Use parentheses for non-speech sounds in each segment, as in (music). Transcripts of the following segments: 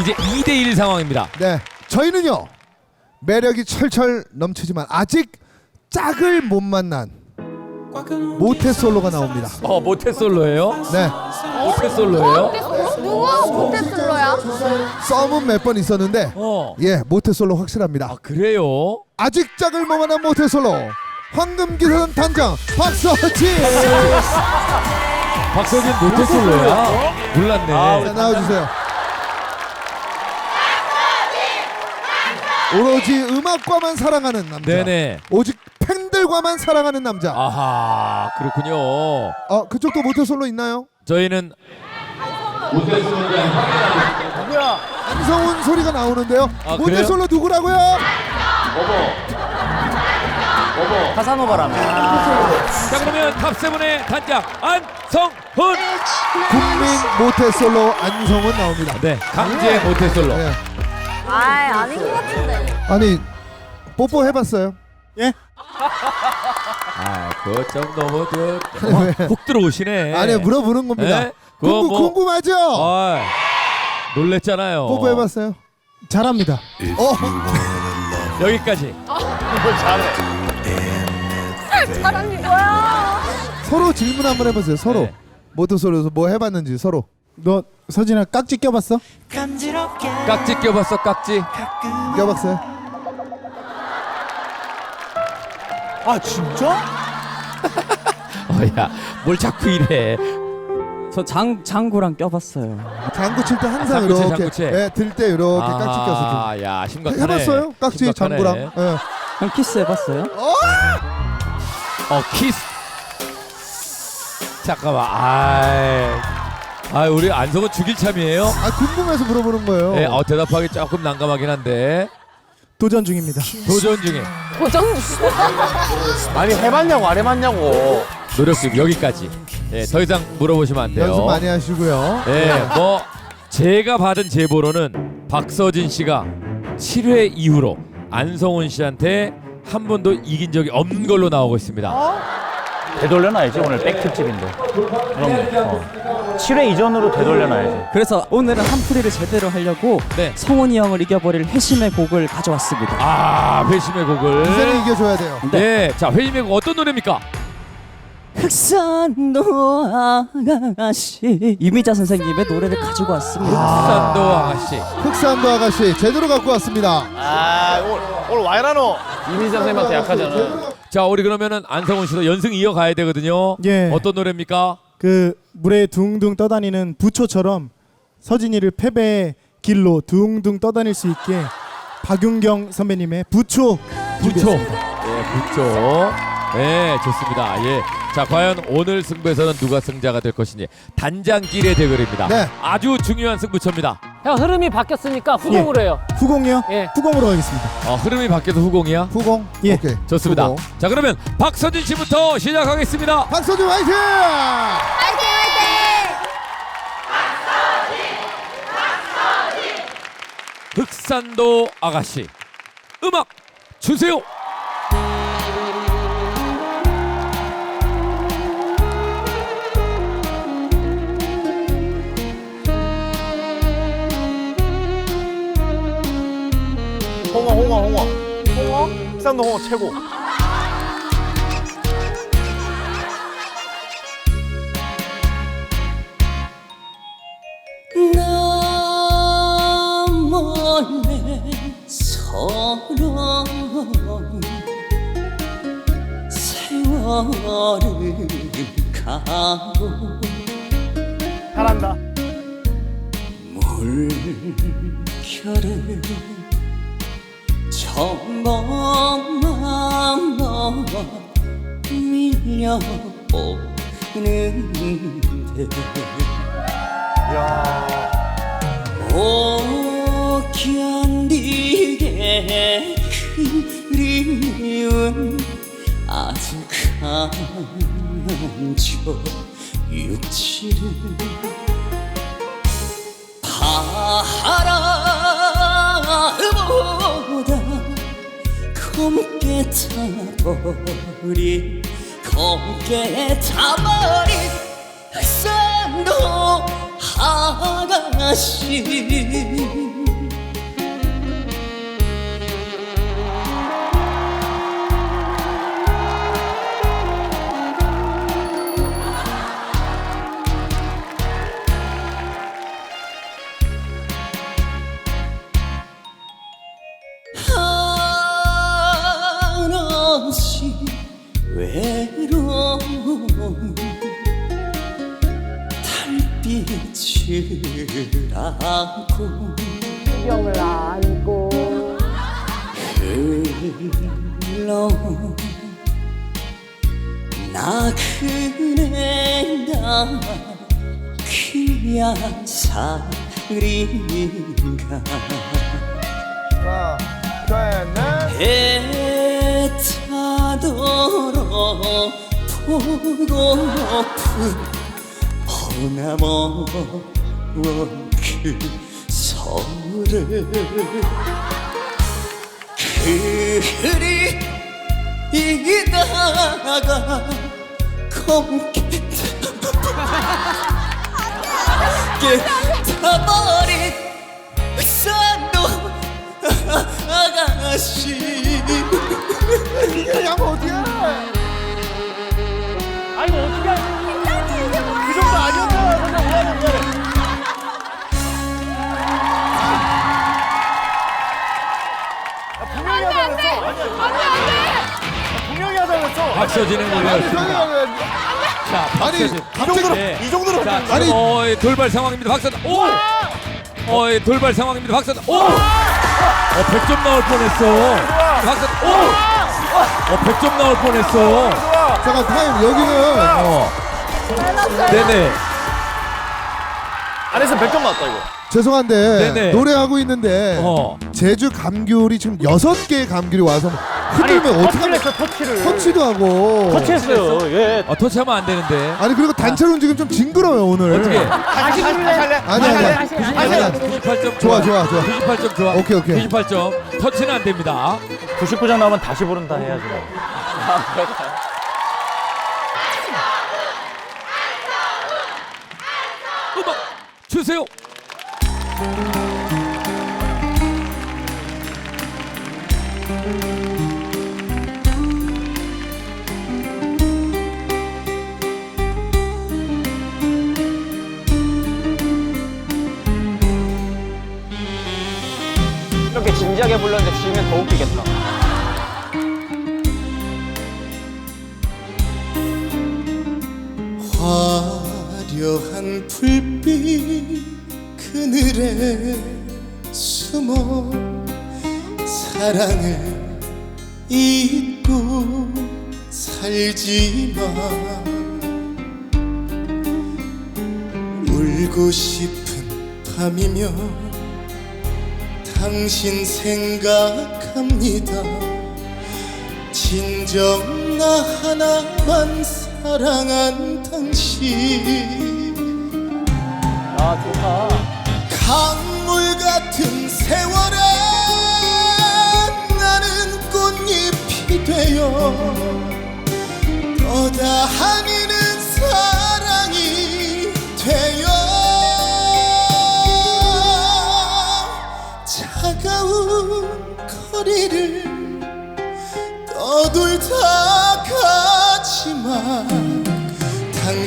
이제 2대1 상황입니다. 네, 저희는요 매력이 철철 넘치지만 아직 짝을 못 만난 모태솔로가 나옵니다. 어, 모태솔로예요? 네, 모태솔로예요? 누가 모태솔로야? 썸은 몇 번 있었는데 어. 예 모태솔로 확실합니다. 아, 그래요? 아직 짝을 못 만난 모태솔로 황금기사단 단장 박서진 박서진 모태솔로야? 몰랐네. 자, 나와 주세요. 오로지 음악과만 사랑하는 남자. 네네. 오직 팬들과만 사랑하는 남자. 아하, 그렇군요. 어 그쪽도 모태솔로 있나요? 저희는 안성훈 소리가 나오는데요. 아, 모태솔로 누구라고요? 카사노바라며. 자 그러면 탑세븐의 단장 안성훈. 국민 모태솔로 안성훈 나옵니다. 네, 강제 모태솔로. 네. 아이 아닌 것 같은데. 아니 뽀뽀 해봤어요? 아, 그좀 너무 저, 왜? 어, 훅 들어오시네. 아니 물어보는 겁니다. 궁금, 뭐- 궁금하죠? 아, 놀랬잖아요. 뽀뽀 해봤어요? 잘합니다. 어 여기까지. 사람이 뭐야? 서로 질문 한번 해보세요. 서로 네. 모태솔로에서 뭐 해봤는지 서로. 너 서진아 깍지 껴봤어? 깍지 껴봤어, 깍지. 껴봤어요? 아 진짜? (laughs) 어, 야, 뭘 자꾸 이래. 저 장 장구랑 껴봤어요. 장구 칠 때 항상 장구채, 이렇게 장구채. 네, 들때 이렇게 깍지 껴서 아, 야, 들- 심각하네. 해봤어요? 깍지 심각하네. 장구랑. 예. 형 키스 해봤어요? 어, 키스. 잠깐만. 아이. 아, 우리 안성은 죽일 참이에요? 아 궁금해서 물어보는 거예요. 네, 어, 대답하기 조금 난감하긴 한데. 도전 중입니다. 도전 중에 고정. 아니 해봤냐고 안 해봤냐고. 노력 중 여기까지. 예, 더 이상 물어보시면 안 돼요. 연습 많이 하시고요. 예, 뭐 제가 받은 제보로는 박서진 씨가 7회 이후로 안성훈 씨한테 한 번도 이긴 적이 없는 걸로 나오고 있습니다. 되돌려놔야지 오늘 백 특집인데. 그럼 어. 7회 이전으로 되돌려놔야지. 그래서 오늘은 한풀이를 제대로 하려고 네. 성훈이 형을 이겨버릴 회심의 곡을 가져왔습니다. 아, 회심의 곡을. 이제는 이겨줘야 돼요. 네, 자 회심의 곡 어떤 노래입니까? 흑산도 아가씨 이미자 선생님의 노래를 가지고 왔습니다. 산도 아가씨. 흑산도 아가씨 제대로 갖고 왔습니다. 아 오늘 오늘 와이라노. 이민자 선생님한테 약하잖아. 자, 우리 그러면은 안성훈 씨도 연승 이어가야 되거든요. 예. 어떤 노래입니까? 그 물에 둥둥 떠다니는 부초처럼 서진이를 패배의 길로 둥둥 떠다닐 수 있게 박윤경 선배님의 부초 부초. 준비했습니다. 예, 부초. 네, 좋습니다. 예. 자, 과연 오늘 승부에서는 누가 승자가 될 것인지 단장끼리의 대결입니다. 네. 아주 중요한 승부처입니다. 형 흐름이 바뀌었으니까 후공으로 해요. 후공이요? 예. 후공으로 가겠습니다. 어, 흐름이 바뀌어서 후공이야? 후공. 예. 오케이. 좋습니다. 후공. 자, 그러면 박서진 씨부터 시작하겠습니다. 박서준 화이팅! 화이팅 화이팅. 흑산도 아가씨. 음악 주세요. 홍어 최고. 나 몰래 서러운 세월을 가고 잘한다. 물결을 정거만 밀려오는데 야. 못 견디게 그리운 아득한 저 육지를 바람 검게 타버린 검게 타버린 흑산도 아가씨 외로운 달빛을 안고 병을 안고 흘러 나그네 나 그야 사리가? 하나 둘 애타도록 보고픈 보나먼 그 서울을 그리 이기다가 검게 깨타버린 산도 아가씨 양 어디야? 박서진의 노래였습니다. 자, 아니 박서진. 갑자기 네. 이 정도로 자, 아니. 지금 어, 예, 돌발 상황입니다. 박서진. 오! 어, 예, 돌발 상황입니다. 박서진. 오! 어, 100점 나올 뻔했어. 박서진. 오! 어, 100점 나올 뻔했어. 잠깐 타임 여기는 어. 네네. 안에서 100점 맞다 이거. 죄송한데 네네. 노래하고 있는데 어. 제주 감귤이 지금 여섯 개의 감귤이 와서 흔들면 어떻게 터치를 하면 했어 터치를. 터치도 하고 터치했어요. 예. 어, 터치하면 안 되는데. 아니 그리고 단체로 움직이면 좀 징그러요 오늘 어떻게? 다시 다시 할래? 아니 아니 아니 98점 좋아 좋아 좋아 98점 좋아. 오케이, 오케이. 98점. 터치는 안 됩니다. 99점 나오면 다시 부른다 해야지. 음악 주세요. 이렇게 진지하게 불렀는데 지면 더 웃기겠다. 화 려한 불빛 그늘에 숨어 사랑을 잊고 살지마. 울고 싶은 밤이며 당신 생각합니다. 진정 나 하나만 사랑한 당신 아 좋다. 강물 같은 세월에 나는 꽃잎이 되어 떠다니는 사랑이 되어 차가운 거리를 떠돌다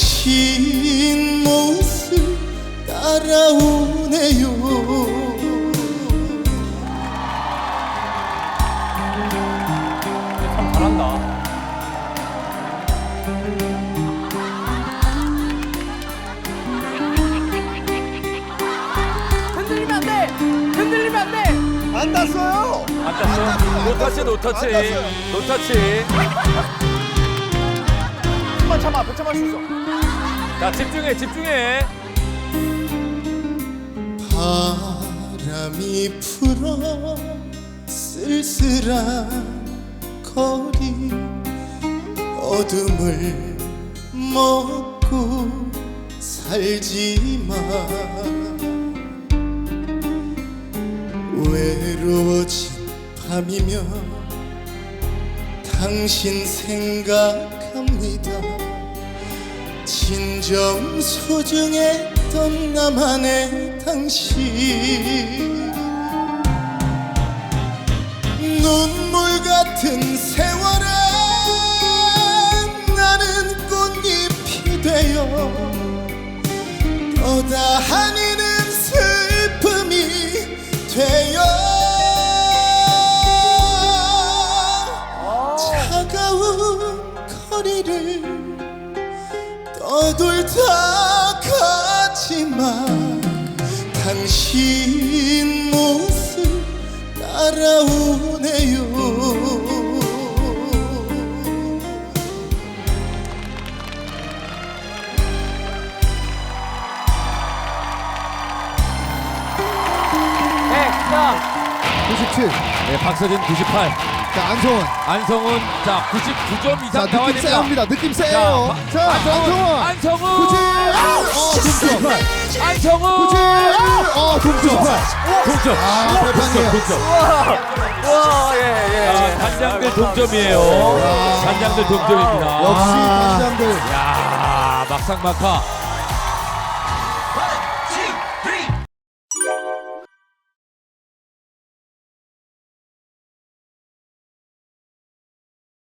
당신 모습 따라오네요 참 잘한다. 흔들리면 안 돼. 흔들리면 안 돼. 안 땄어요 안 땄어. 노터치 노터치. 노터치. 한번 참아. 100점 할수 있어. 자, 집중해. 집중해. 바람이 불어 쓸쓸한 거리 어둠을 먹고 살지마 외로워진 밤이며 당신 생각합니다 진정 소중했던 나만의 당신. 눈물 같은 세월에 나는 꽃잎이 되어 떠다니는 슬픔이 되어 떠돌다 가지만 당신 모습 따라오네요 네, 그다음 97. 네, 박서진 98. 자, 안성원. 안성훈 자 99점 자, 이상 나와야 느낌 됩니다. 세합니다. 느낌 세요. 자, 안성원. 안성훈. 97. 어, 동점. 안성훈. 97. 어, 동점. 동점. 아, 대판이에요. 동점. 와, 예, 예. 아, 단장들 동점이에요. 단장들 동점입니다. 역시 단장들. 야 막상 막하